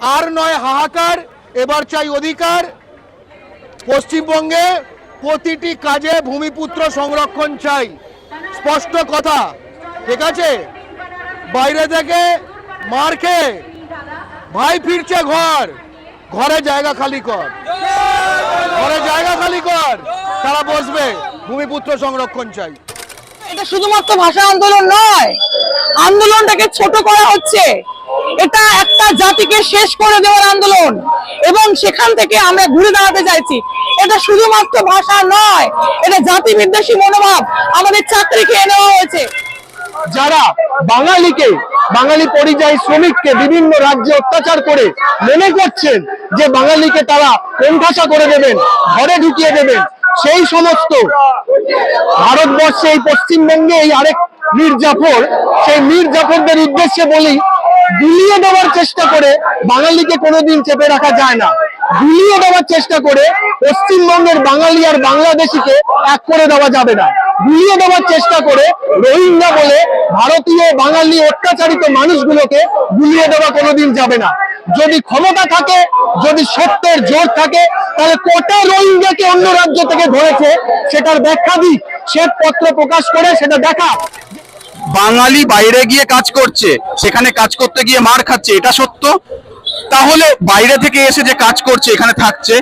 আর নয় হাহাকার, এবার চাই অধিকার। পশ্চিমবঙ্গে প্রতিটি কাজে ভূমিপুত্র সংরক্ষণ চাই। স্পষ্ট কথা, ঠিক আছে? বাইরে থেকে মার খেয়ে ভাই ফিরছে ঘর। ঘরে জায়গা খালি কর। ঘরে জায়গা খালি কর। তারা বসবে। ভূমিপুত্র সংরক্ষণ চাই। এটা শুধুমাত্র ভাষা আন্দোলন নয়, আন্দোলনটাকে ছোট করা হচ্ছে। এটা একটা জাতিকে শেষ করে দেওয়ার আন্দোলন। এবং সেখান থেকে আমরা ঘুরে দাঁড়াতে চাইছি। এটা শুধুমাত্র ভাষা নয়, এটা জাতি বিদ্বেষী মনোভাব আমাদের চাকরি খেয়ে নেওয়া হয়েছে। যারা বাঙালিকে, বাঙালি পরিযায়ী শ্রমিককে বিভিন্ন রাজ্যে অত্যাচার করে মনে করছেন যে বাঙালিকে তারা কোণঠাসা করে দেবেন, ঘরে ঢুকিয়ে দেবেন সেই সমস্ত ভারতবর্ষে, এই পশ্চিমবঙ্গে এই আরেক মীর জাফর সেই মীর জাফরদের উদ্দেশ্যে বলি গুলিয়ে দেওয়ার চেষ্টা করে বাঙালিকে কোনোদিন চেপে রাখা যায় না। গুলিয়ে দেওয়ার চেষ্টা করে পশ্চিমবঙ্গের বাঙালি আর বাংলাদেশিকে এক করে দেওয়া যাবে না। গুলিয়ে দেওয়ার চেষ্টা করে রোহিঙ্গা বলে ভারতীয় বাঙালি অত্যাচারিত মানুষগুলোকে গুলিয়ে দেওয়া কোনোদিন যাবে না। যদি ক্ষমতা থাকে, যদি সত্যের জোর থাকে, তাহলে কোটা রোহিঙ্গাকে অন্য রাজ্য থেকে ধরেছে। সেটার ব্যাখ্যা দিক শ্বেতপত্র প্রকাশ করে, সেটা দেখা। বাঙালি বাইরে গিয়ে কাজ করছে, সেখানে কাজ করতে গিয়ে মার খাচ্ছে, এটা সত্য? তাহলে বাইরে থেকে এসে যে কাজ করছে, এখানে থাকছে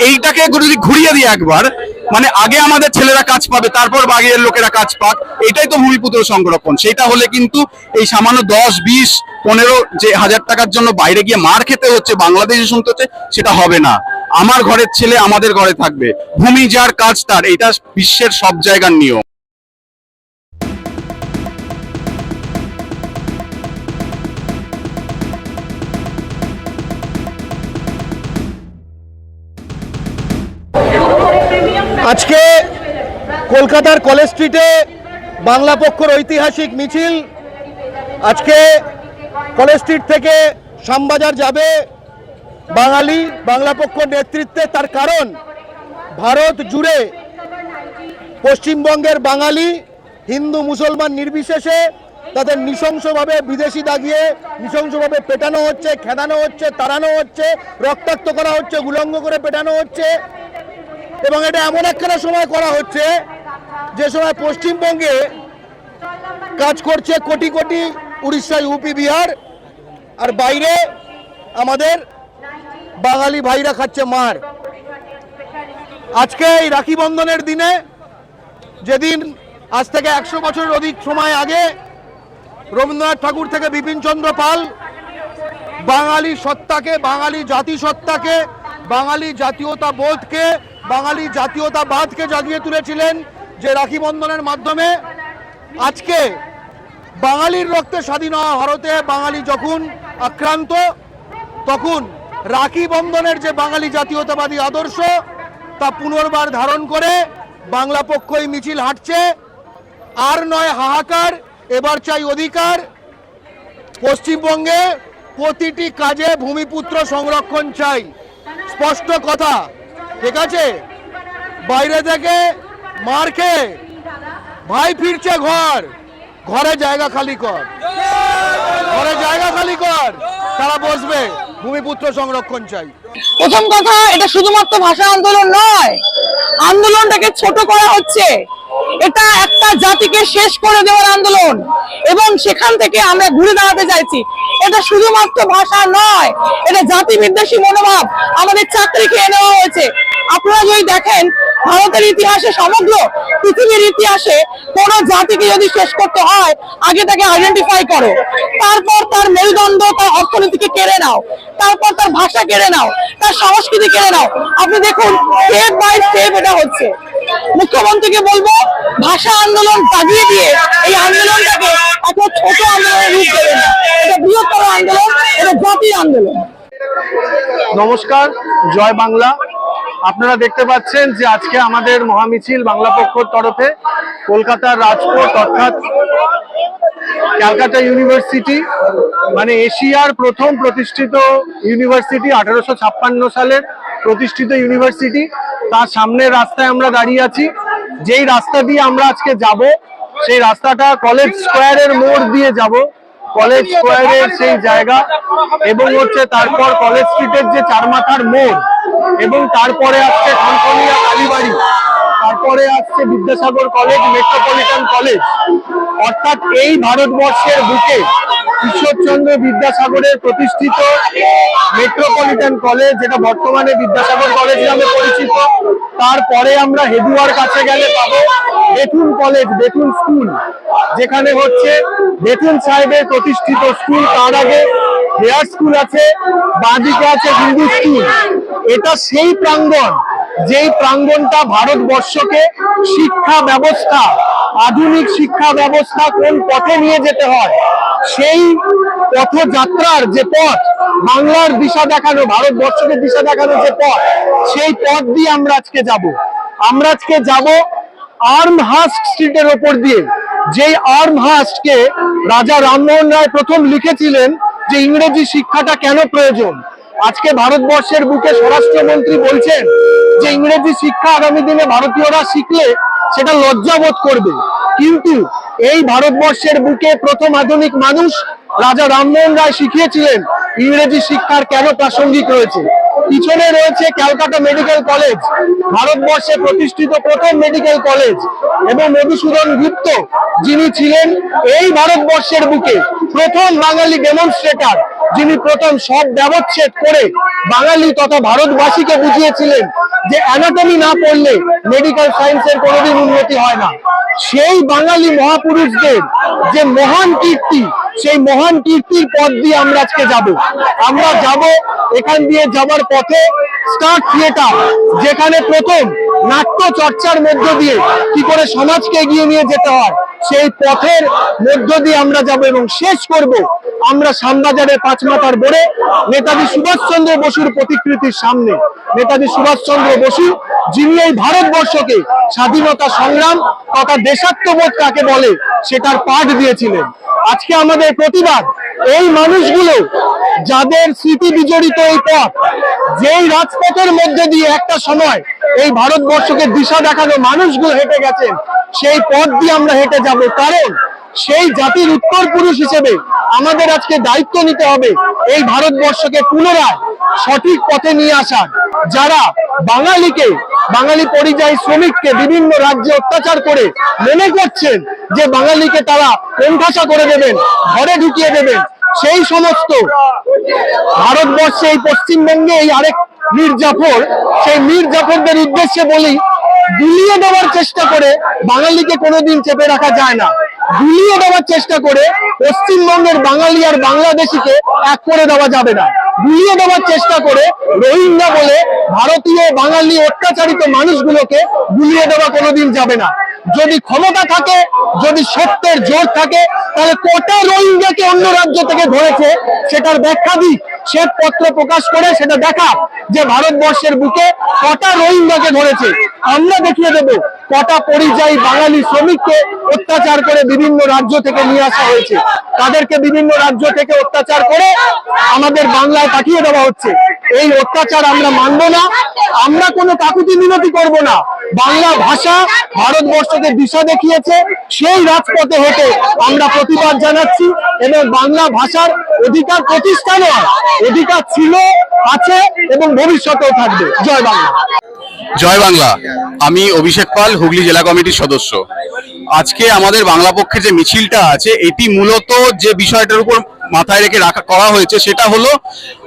এইটাকে যদি ঘুরিয়ে দিই একবার মানে আগে আমাদের ছেলেরা কাজ পাবে, তারপর বাগের লোকেরা কাজ পাক, এটাই তো ভূমিপুত্র সংরক্ষণ। সেটা হলে কিন্তু এই সামান্য দশ, বিশ, পনেরো যে হাজার টাকার জন্য বাইরে গিয়ে মার খেতে হচ্ছে, বাংলাদেশে শুনতে হচ্ছে, সেটা হবে না। আমার ঘরের ছেলে আমাদের ঘরে থাকবে। ভূমি যার কাজ তার, এটা বিশ্বের সব জায়গার নিয়ম। আজকে কলকাতার কলেজ স্ট্রিটে বাংলা পক্ষর ঐতিহাসিক মিছিল। আজকে কলেজ স্ট্রিট থেকে শ্যামবাজার যাবে বাঙালি, বাংলা পক্ষ নেতৃত্বে। তার কারণ, ভারত জুড়ে পশ্চিমবঙ্গের বাঙালি, হিন্দু, মুসলমান নির্বিশেষে তাদের নৃশংসভাবে বিদেশি দাগিয়ে, নৃশংসভাবে পেটানো হচ্ছে, খেদানো হচ্ছে, তাড়ানো হচ্ছে, রক্তাক্ত করা হচ্ছে, উলঙ্গ করে পেটানো হচ্ছে। এবং এটা এমন একখানা সময় করা হচ্ছে, যে সময় পশ্চিমবঙ্গে কাজ করছে কোটি কোটি উড়িষ্যা, ইউপি, বিহার, আর বাইরে আমাদের বাঙালি ভাইরা খাচ্ছে মার। আজকে এই রাখি বন্ধনের দিনে যেদিন আজ থেকে একশো বছরের অধিক সময় আগে রবীন্দ্রনাথ ঠাকুর থেকে বিপিনচন্দ্র পাল বাঙালি সত্তাকে, বাঙালি জাতি সত্তাকে বাঙালি জাতীয়তা বোধকে বাঙালি জাতীয়তাবাদকে জাগিয়ে তুলেছিলেন যে রাখি বন্ধনের মাধ্যমে। আজকে বাঙালির রক্তে স্বাধীন হওয়া ভারতে বাঙালি যখন আক্রান্ত, তখন রাখি বন্ধনের যে বাঙালি জাতীয়তাবাদী আদর্শ, তা পুনর্বার ধারণ করে বাংলা পক্ষই মিছিল হাঁটছে। আর নয় হাহাকার, এবার চাই অধিকার। পশ্চিমবঙ্গে প্রতিটি কাজে ভূমিপুত্র সংরক্ষণ চাই। স্পষ্ট কথা ঠিক আছে? বাইরে থেকে মার খেয়ে ভাই ফিরছে ঘর। ঘরে জায়গা খালি কর। ঘরে জায়গা খালি কর। তারা বসবে। ভূমিপুত্র সংরক্ষণ চাই। প্রথম কথা, এটা শুধুমাত্র ভাষা আন্দোলন নয়, আন্দোলনটাকে ছোট করা হচ্ছে। এটা একটা জাতিকে শেষ করে দেওয়ার আন্দোলন। এবং সেখান থেকে আমরা ঘুরে দাঁড়াতে চাইছি। এটা শুধুমাত্র ভাষা নয়, এটা জাতি বিদ্বেষী মনোভাব আমাদের চাকরি খেয়ে নেওয়া হয়েছে। আপনারা যদি দেখেন, ভারতের ইতিহাসে সমগ্র পৃথিবীর ইতিহাসে কোন জাতিকে যদি শেষ করতে হয়, আগে তাকে আইডেন্টিফাই করো। তারপর তার মেরুদণ্ড, তার অর্থনীতিকে কেড়ে নাও। তারপর তার ভাষা কেড়ে নাও। তার সংস্কৃতি কেড়ে নাও। আপনি দেখুন স্টেপ বাই স্টেপ এটা হচ্ছে। মুখ্যমন্ত্রীকে বলব, ভাষা আন্দোলন দাগিয়ে দিয়ে এই আন্দোলনটাকে একটা ছোট আন্দোলনের রূপ দেবে না। এটা বৃহত্তর আন্দোলন, এটা জাতির আন্দোলন। নমস্কার, জয় বাংলা। আপনারা দেখতে পাচ্ছেন যে আজকে আমাদের মহামিছিল বাংলা পক্ষর তরফে কলকাতার রাজপথ অর্থাৎ ক্যালকাটা ইউনিভার্সিটি মানে এশিয়ার প্রথম প্রতিষ্ঠিত ইউনিভার্সিটি আঠারোশো ছাপ্পান্ন সালের প্রতিষ্ঠিত ইউনিভার্সিটি। তার সামনের রাস্তায় আমরা দাঁড়িয়ে আছি। যেই রাস্তা দিয়ে আমরা আজকে যাব, সেই রাস্তাটা কলেজ স্কোয়ারের মোড় দিয়ে যাব। কলেজ স্কোয়ারের সেই জায়গা এবং হচ্ছে তারপর কলেজ স্ট্রিটের যে চারমাথার মোড় এবং তারপরে আসছে খনখনিয়া কালীবাড়ি। তারপরে আসছে বিদ্যাসাগর কলেজ, মেট্রোপলিটন কলেজ। অর্থাৎ এই ভারতবর্ষের বুকে ঈশ্বরচন্দ্র বিদ্যাসাগরের প্রতিষ্ঠিত মেট্রোপলিটন কলেজ যেটা বর্তমানে বিদ্যাসাগর কলেজ নামে পরিচিত। তারপরে আমরা হেদুয়ার কাছে গেলে পাবো বেথুন কলেজ বেথুন স্কুল যেখানে হচ্ছে বেথুন সাহেবের প্রতিষ্ঠিত স্কুল তার আগে হেয়ার স্কুল আছে, বাঁদিকে আছে হিন্দু স্কুল এটা সেই প্রাঙ্গণ, যেই প্রাঙ্গণটা ভারতবর্ষকে শিক্ষা ব্যবস্থা আধুনিক শিক্ষা ব্যবস্থা কোন পথে নিয়ে যেতে হয়? সেই পথযাত্রার যে পথ, বাংলার দিশা দেখানো ভারতবর্ষকে দিশা দেখানো যে পথ, সেই পথ দিয়ে আমরা আজকে যাব। আমরা আজকে যাব আর্ম হাস্ট স্ট্রিটের ওপর দিয়ে। যেই আর্ম হাস্টকে রাজা রামমোহন রায় প্রথম লিখেছিলেন যে ইংরেজি শিক্ষাটা কেন প্রয়োজন? আজকে ভারতবর্ষের বুকে স্বরাষ্ট্রমন্ত্রী বলছেন যে ইংরেজি শিক্ষা আগামী দিনে ভারতীয়রা শিখলে সেটা লজ্জাবোধ করবে। কিন্তু এই ভারতবর্ষের বুকে প্রথম আধুনিক মানুষ রাজা রামমোহন রায় শিখিয়েছিলেন ইংরেজি শিক্ষার কেন প্রাসঙ্গিক রয়েছে। পিছনে রয়েছে ক্যালকাটা মেডিকেল কলেজ, ভারতবর্ষে প্রতিষ্ঠিত প্রথম মেডিকেল কলেজ এবং মধুসূদন গুপ্ত যিনি ছিলেন এই ভারতবর্ষের বুকে প্রথম বাঙালি ডেমনস্ট্রেটর যিনি প্রথম সব ব্যবচ্ছেদ করে বাঙালি তথা ভারতবাসীকে বুঝিয়েছিলেন যে অ্যানাটমি না পড়লে মেডিকেল সায়েন্সের কোনোদিন উন্নতি হয় না। সেই বাঙালি মহাপুরুষদের যে মহান কীর্তি, সেই মহান কীর্তির পথ দিয়ে আমরা আজকে যাব। আমরা যাব এখান দিয়ে যাবার পথে স্টার থিয়েটার যেখানে প্রথম নাট্য চর্চার মধ্য দিয়ে কি করে সমাজকে এগিয়ে নিয়ে যেতে হয়। সেই পথের মধ্য দিয়ে আমরা যাব এবং শেষ করব আমরা শ্যামবাজারের পাঁচমাথার বোড়ে নেতাজি সুভাষচন্দ্র বসুর প্রতিকৃতির সামনে। নেতাজি সুভাষচন্দ্র বসু, যিনি এই ভারতবর্ষকে স্বাধীনতা সংগ্রাম তথা দেশাত্মবোধ কাকে বলে, সেটার পাঠ দিয়েছিলেন। আজকে আমাদের প্রতিবাদ এই মানুষগুলো যাদের স্মৃতি বিজড়িত এই পথ, যেই রাজপথের মধ্যে দিয়ে একটা সময় এই ভারতবর্ষকে দিশা দেখানো মানুষগুলো হেঁটে গেছেন সেই পথ দিয়ে আমরা হেঁটে যাব। কারণ সেই জাতির উত্তর পুরুষ হিসেবে আমাদের আজকে দায়িত্ব নিতে হবে এই ভারতবর্ষকে পুনরায় সঠিক পথে নিয়ে আসার। যারা বাঙালিকে, বাঙালি পরিযায়ী শ্রমিককে বিভিন্ন রাজ্যে অত্যাচার করে মনে করছেন যে বাঙালিকে তারা কোণঠাসা করে দেবেন, ঘরে ঢুকিয়ে দেবেন, সেই সমস্ত ভারতবর্ষে এই পশ্চিমবঙ্গে এই আরেক মীর জাফর সেই মীর জাফরদের উদ্দেশ্যে বলি গুলিয়ে দেওয়ার চেষ্টা করে বাঙালিকে কোনোদিন চেপে রাখা যায় না। গুলিয়ে দেওয়ার চেষ্টা করে পশ্চিমবঙ্গের বাঙালি আর বাংলাদেশিকে এক করে দেওয়া যাবে না। গুলিয়ে দেওয়ার চেষ্টা করে রোহিঙ্গা বলে ভারতীয় বাঙালি অত্যাচারিত মানুষগুলোকে গুলিয়ে দেওয়া কোনোদিন যাবে না। যদি ক্ষমতা থাকে, যদি সত্যের জোর থাকে, তাহলে কটা রোহিঙ্গাকে অন্য রাজ্য থেকে ধরেছে, সেটার ব্যাখ্যা দিক শ্বেত পত্র প্রকাশ করে সেটা দেখা, যে ভারতবর্ষের বুকে কটা রোহিঙ্গাকে ধরেছে। আমরা দেখিয়ে দেব, কটা পরিযায়ী বাঙালি শ্রমিককে অত্যাচার করে বিভিন্ন রাজ্য থেকে নিয়ে আসা হয়েছে। তাদেরকে বিভিন্ন রাজ্য থেকে অত্যাচার করে আমাদের বাংলায় পাঠিয়ে দেওয়া হচ্ছে। এই অত্যাচার আমরা মানব না। আমরা কোনো কাকুতি মিনতি করব না। বাংলা ভাষা ভারতবর্ষকে দিশা দেখিয়েছে, সেই রাজপথে হেঁটে আমরা প্রতিবাদ জানাচ্ছি এবং বাংলা ভাষার অধিকার প্রতিষ্ঠা নয় অধিকার ছিল, আছে এবং ভবিষ্যতেও থাকবে। জয় বাংলা। জয় বাংলা। আমি অভিষেক পাল, হুগলি জেলা কমিটির সদস্য। আজকে আমাদের বাংলা পক্ষে যে মিছিলটা আছে, এটি মূলত যে বিষয়টার উপর মাথায় রেখে রাখা করা হয়েছে, সেটা হলো,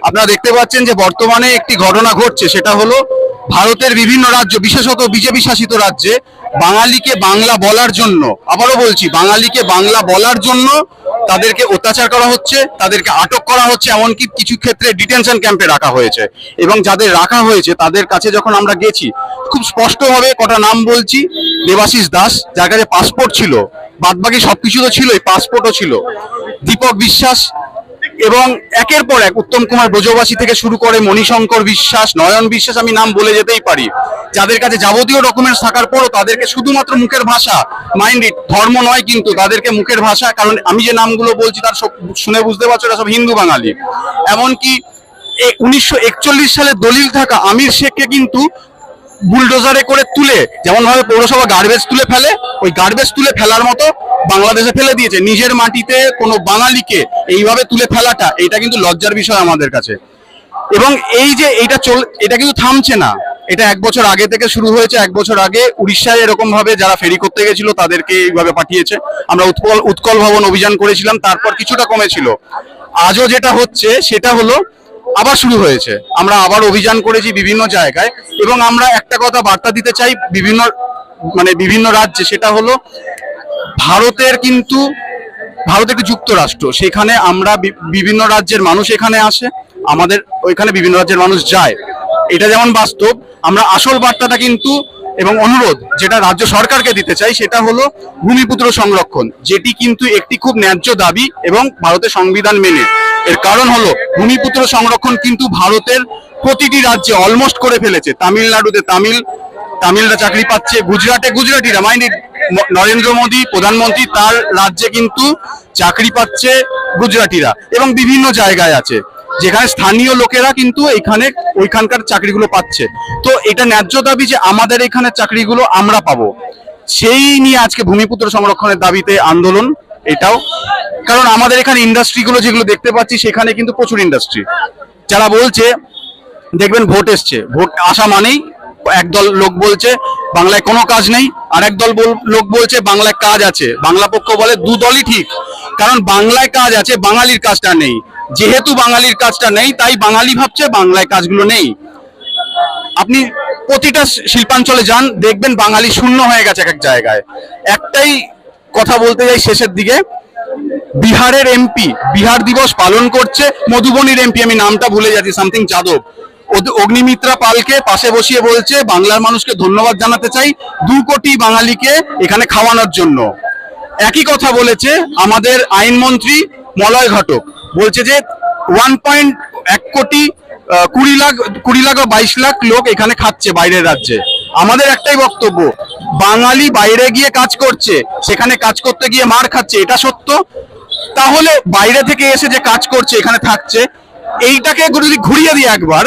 আপনারা দেখতে পাচ্ছেন যে বর্তমানে একটি ঘটনা ঘটছে, সেটা হলো ভারতের বিভিন্ন রাজ্য, বিশেষত বিজেপি শাসিত রাজ্যে বাঙালিকে বাংলা বলার জন্য, আবারও বলছি, বাঙালিকে বাংলা বলার জন্য তাদেরকে অত্যাচার করা হচ্ছে, তাদেরকে আটক করা হচ্ছে, এমনকি কিছু ক্ষেত্রে ডিটেনশন ক্যাম্পে রাখা হয়েছে। এবং যাদের রাখা হয়েছে, তাদের কাছে যখন আমরা গেছি, খুব স্পষ্টভাবে কটা নাম বলছি, দেবাশিস দাস, যার কাছে পাসপোর্ট ছিল, বাদবাকি সবকিছু তো ছিলই পাসপোর্টও ছিল। দীপক বিশ্বাস এবং একের পর এক উত্তম কুমার ব্রজবাসী থেকে শুরু করে মণিশঙ্কর বিশ্বাস, নয়ন বিশ্বাস আমি নাম বলে যেতেই পারি। যাদের কাছে যাবতীয় ডকুমেন্টস থাকার পরও তাদেরকে শুধুমাত্র মুখের ভাষা মাইন্ড ইট ধর্ম নয় কিন্তু তাদেরকে মুখের ভাষা, কারণ আমি যে নামগুলো বলছি তার শুনে বুঝতে পারছ এটা সব হিন্দু বাঙালি। এমনকি উনিশশো একচল্লিশ সালে দলিল থাকা আমির শেখকে কিন্তু বুলডোজারে করে তুলে যেমন ভাবে পৌরসভা গার্বেজ তুলে ফেলে, ওই গার্বেজ তুলে ফেলার মতো বাংলাদেশে ফেলে দিয়েছে। নিজের মাটিতে কোনো বাঙালিকে এইভাবে তুলে ফেলাটা, এটা কিন্তু লজ্জার বিষয় আমাদের কাছে। এবং এই যে এইটা চল, এটা কিন্তু থামছে না। এটা এক বছর আগে থেকে শুরু হয়েছে, এক বছর আগে উড়িষ্যায় এরকম ভাবে যারা ফেরি করতে গেছিল, তাদেরকে এইভাবে পাঠিয়েছে। আমরা উৎকল উৎকল ভবন অভিযান করেছিলাম, তারপর কিছুটা কমেছিল। আজও যেটা হচ্ছে, সেটা হলো আবার শুরু হয়েছে। আমরা আবার অভিযান করেছি বিভিন্ন জায়গায় এবং আমরা একটা কথা বার্তা দিতে চাই বিভিন্ন মানে বিভিন্ন রাজ্যে, সেটা হলো ভারতের কিন্তু ভারত একটি যুক্তরাষ্ট্র। সেখানে আমরা বিভিন্ন রাজ্যের মানুষ এখানে আসে, আমাদের ওইখানে বিভিন্ন রাজ্যের মানুষ যায়। এটা যেমন বাস্তব, আমরা আসল বার্তাটা কিন্তু এবং অনুরোধ যেটা রাজ্য সরকারকে দিতে চাই, সেটা হলো ভূমিপুত্র সংরক্ষণ, যেটি কিন্তু একটি খুব ন্যায্য দাবি এবং ভারতের সংবিধান মেনে। এর কারণ হলো ভূমিপুত্র সংরক্ষণ কিন্তু ভারতের প্রতিটি রাজ্যে অলমোস্ট করে ফেলেছে। তামিলনাড়ুতে তামিল, তামিলরা চাকরি পাচ্ছে, গুজরাটে গুজরাটিরা মাইন্ড নরেন্দ্র মোদী, প্রধানমন্ত্রী তার রাজ্যে কিন্তু চাকরি পাচ্ছে গুজরাটিরা এবং বিভিন্ন জায়গায় আছে। যেখানে স্থানীয় লোকেরা কিন্তু এখানে, ওইখানকার চাকরিগুলো পাচ্ছে। তো এটা ন্যায্য দাবি যে আমাদের এখানে চাকরিগুলো আমরা পাবো। সেই নিয়ে আজকে ভূমিপুত্র সংরক্ষণের দাবিতে আন্দোলন এটাও। কারণ আমাদের এখানে ইন্ডাস্ট্রিগুলো যেগুলো দেখতে পাচ্ছি, সেখানে কিন্তু প্রচুর ইন্ডাস্ট্রি যারা বলছে, দেখবেন ভোট এসছে। ভোট আসা মানেই একদল লোক বলছে, বাংলায় কোনো কাজ নেই। আর একদল লোক বলছে, বাংলায় কাজ আছে। বাংলা পক্ষ বলে দু দলই ঠিক। কারণ বাংলায় কাজ আছে, বাঙালির কাজটা নেই। যেহেতু বাঙালির কাজটা নেই, তাই বাঙালি ভাবছে বাংলায় কাজগুলো নেই। আপনি প্রতিটা শিল্পাঞ্চলে যান, দেখবেন বাঙালি শূন্য হয়ে গেছে এক এক জায়গায়। একটাই কথা বলতে যাই শেষের দিকে। বিহারের এমপি বিহার দিবস পালন করছে। মধুবনীর এমপি আমি নামটা ভুলে যাচ্ছি সামথিং যাদব। অগ্নিমিত্রা পালকে পাশে বসিয়ে বলছে, বাংলার মানুষকে ধন্যবাদ জানাতে চাই দু কোটি বাঙালিকে এখানে খাওয়ানোর জন্য। একই কথা বলেছে আমাদের আইনমন্ত্রী মলয় ঘটক। বলছে যে ওয়ান পয়েন্ট এক কোটি কুড়ি লাখ কুড়ি লাখ বা বাইশ লাখ লোক এখানে খাচ্ছে বাইরের রাজ্যে। আমাদের একটাই বক্তব্য, বাঙালি বাইরে গিয়ে কাজ করছে, সেখানে কাজ করতে গিয়ে মার খাচ্ছে, এটা সত্য? তাহলে বাইরে থেকে এসে যে কাজ করছে, এখানে থাকছে, এইটাকে যদি ঘুরিয়ে দিই একবার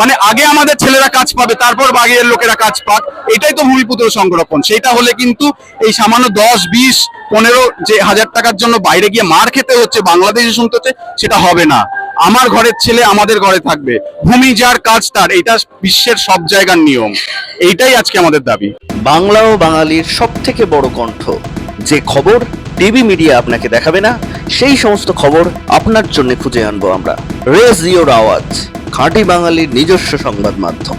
মানে আগে আমাদের ছেলেরা কাজ পাবে, তারপর বাইরের লোকেরা কাজ পাক, এটাই তো ভূমিপুত্র সংরক্ষণ। সেটা হলে কিন্তু এই সামান্য দশ, বিশ, পনেরো যে হাজার টাকার জন্য বাইরে গিয়ে মার খেতে হচ্ছে, বাংলাদেশে শুনতে হচ্ছে, সেটা হবে না। আমার ঘরের ছেলে আমাদের ঘরে থাকবে। ভূমি যার কাজ তার, এটা বিশ্বের সব জায়গার নিয়ম। এইটাই আজকে আমাদের দাবি। বাংলা ও বাঙালির সব থেকে বড় কণ্ঠ। যে খবর টিভি মিডিয়া আপনাকে দেখাবে না, সেই সমস্ত খবর আপনার জন্য খুঁজে আনব আমরা। রেস ইওর আওয়াজ, খাঁটি বাঙালির নিজস্ব সংবাদ মাধ্যম।